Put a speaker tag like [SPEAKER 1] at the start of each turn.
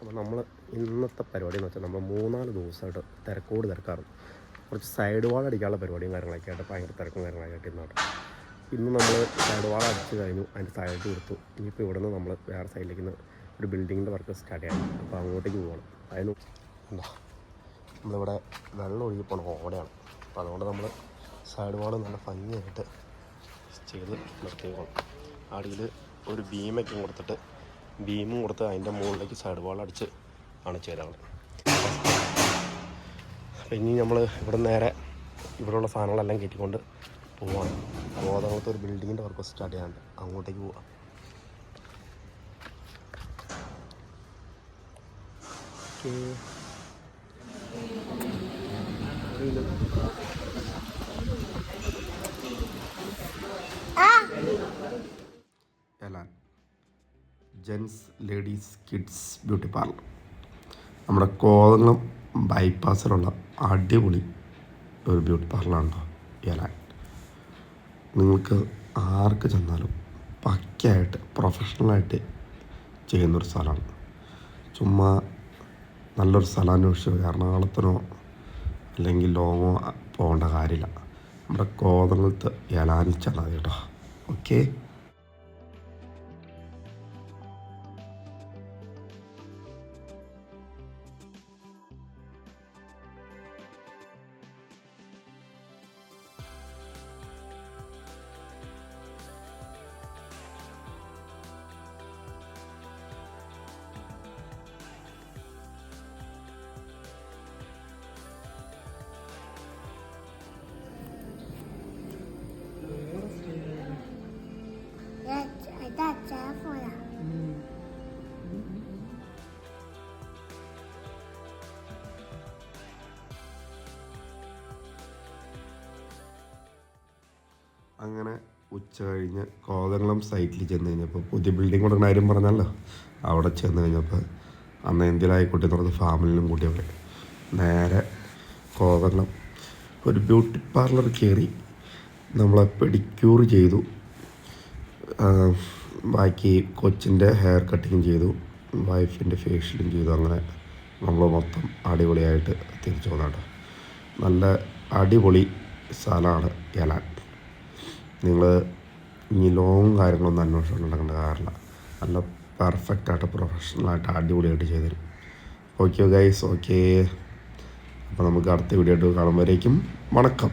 [SPEAKER 1] അപ്പോൾ നമ്മൾ ഇന്നത്തെ പരിപാടി എന്ന് വെച്ചാൽ നമ്മൾ മൂന്നാൽ ദിവസമായിട്ട് തിരക്കോട് തിരക്കാറ് കുറച്ച് സൈഡ് വാൾ അടിക്കാനുള്ള പരിപാടിയും കാര്യങ്ങളൊക്കെ ആയിട്ട് ഭയങ്കര തിരക്കും കാര്യങ്ങളൊക്കെ ആയിട്ട് ഇന്നാണ് ഇന്ന് നമ്മൾ സൈഡ് വാൾ അടിച്ച് കഴിഞ്ഞു അതിന്റെ സൈഡ് കൊടുത്തു. ഇനിയിപ്പോൾ ഇവിടെ നിന്ന് നമ്മൾ വേറെ സൈഡിലേക്ക് ഒരു ബിൽഡിങ്ങിന്റെ വർക്ക് സ്റ്റാർട്ട് ചെയ്യാം അപ്പോൾ അങ്ങോട്ടേക്ക് പോകണം. അതിന് എന്താ നമ്മളിവിടെ വെള്ളം ഒഴുകി പോകണം ഓടയാണ്. അപ്പോൾ അതുകൊണ്ട് നമ്മൾ സൈഡ് വാൾ നല്ല ഭംഗിയായിട്ട് ചെയ്ത് നിർത്തിയേക്കണം. അടിയിൽ ഒരു ബീമൊക്കെ കൊടുത്തിട്ട് ബീമും കൊടുത്ത് അതിന്റെ മുകളിലേക്ക് സൈഡ് വാൾ അടിച്ച് ആണ് ചെയ്തത് അപ്പം ഇനി നമ്മൾ ഇവിടെ നേരെ ഇവിടെയുള്ള സാധനങ്ങളെല്ലാം കയറ്റിക്കൊണ്ട് പോവാണ്. ഗോതമ്പത്ത് ഒരു ബിൽഡിങ്ങിന്റെ വർക്ക് സ്റ്റാർട്ട് ചെയ്യാണ്ട് അങ്ങോട്ടേക്ക് പോവാം. Okay Elan gents ladies kids beauty parlour. നമ്മുടെ കോതളം ബൈപ്പാസിലുള്ള അടിപൊളി ഒരു ബ്യൂട്ടി പാർലറാണ് ഏലാൻ നിങ്ങൾക്ക് ആർക്ക് ചെന്നാലും പക്കയായിട്ട് പ്രൊഫഷണലായിട്ട് ചെയ്യുന്നൊരു സ്ഥലമാണ്. ചുമ്മാ നല്ലൊരു സ്ഥലം അന്വേഷിച്ച് എറണാകുളത്തിനോ അല്ലെങ്കിൽ ലോങ്ങോ പോകേണ്ട കാര്യമില്ല. നമ്മുടെ കോതളത്ത് ഏലാനിച്ചാൽ മതി കേട്ടോ. ഓക്കേ? അങ്ങനെ ഉച്ച കഴിഞ്ഞ് കോതകുളം സൈറ്റിൽ ചെന്ന് കഴിഞ്ഞപ്പോൾ പുതിയ ബിൽഡിംഗ് കൊടുക്കുന്ന കാര്യം പറഞ്ഞല്ലോ. അവിടെ ചെന്ന് കഴിഞ്ഞപ്പോൾ അന്ന് എന്തിലായിക്കോട്ടെ എന്ന് പറഞ്ഞ ഫാമിലിനും അവിടെ. നേരെ കോതകുളം ഒരു ബ്യൂട്ടി പാർലർ കയറി നമ്മളെ പെഡിക്യൂർ ചെയ്തു. ബാക്കി കൊച്ചിന്റെ ഹെയർ കട്ടിങ് ചെയ്തു. വൈഫിന്റെ ഫേഷ്യലും ചെയ്തു. അങ്ങനെ നമ്മൾ മൊത്തം അടിപൊളിയായിട്ട് തിരിച്ചു വന്നാട്ടോ നല്ല അടിപൊളി സ്ഥലമാണ് എലാൻ നിങ്ങൾ ഇനി ലോങ് കാര്യങ്ങളൊന്നും അന്വേഷണം നടക്കേണ്ട കാര്യമില്ല. നല്ല പെർഫെക്റ്റായിട്ട് പ്രൊഫഷണലായിട്ട് അടിപൊളിയായിട്ട് ചെയ്തുതരും ഓക്കെ ഗൈസ് ഓക്കെ അപ്പോൾ നമുക്ക് അടുത്ത വീഡിയോ ആയിട്ട് കാണുമ്പോഴേക്കും വണക്കം.